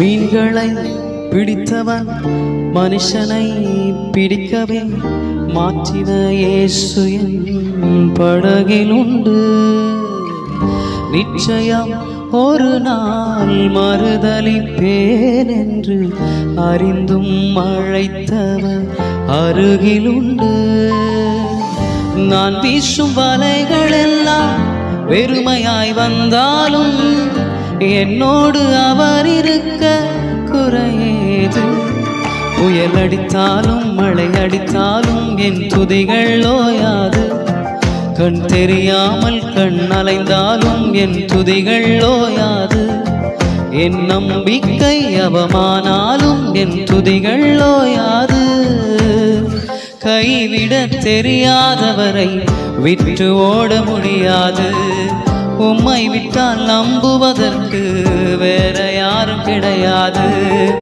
மீன்களை பிடித்தவன் மனுஷனை பிடிக்கவே மாற்றின இயேசு படகில் உண்டு. நிச்சயம் ஒரு நாள் மறுதளிப்பேன் என்று அறிந்தும் அழைத்தவர் அருகிலுண்டு நான் வீசும் வலைகள் எல்லாம் வெறுமையாய் வந்தாலும் என்னோடு அவர் இருக்க குறையேது. புயல் அடித்தாலும் மழை அடித்தாலும் என் துதிகள் ஓயாது கண் தெரியாமல் கண் அலைந்தாலும் என் துதிகள் ஓயாது என் நம்பிக்கை அவமானாலும் என் துதிகள் ஓயாது கைவிட தெரியாதவரை விட்டு ஓட முடியாது. உம்மை விட்டால் நம்புவதற்கு வேற யாரும் கிடையாது.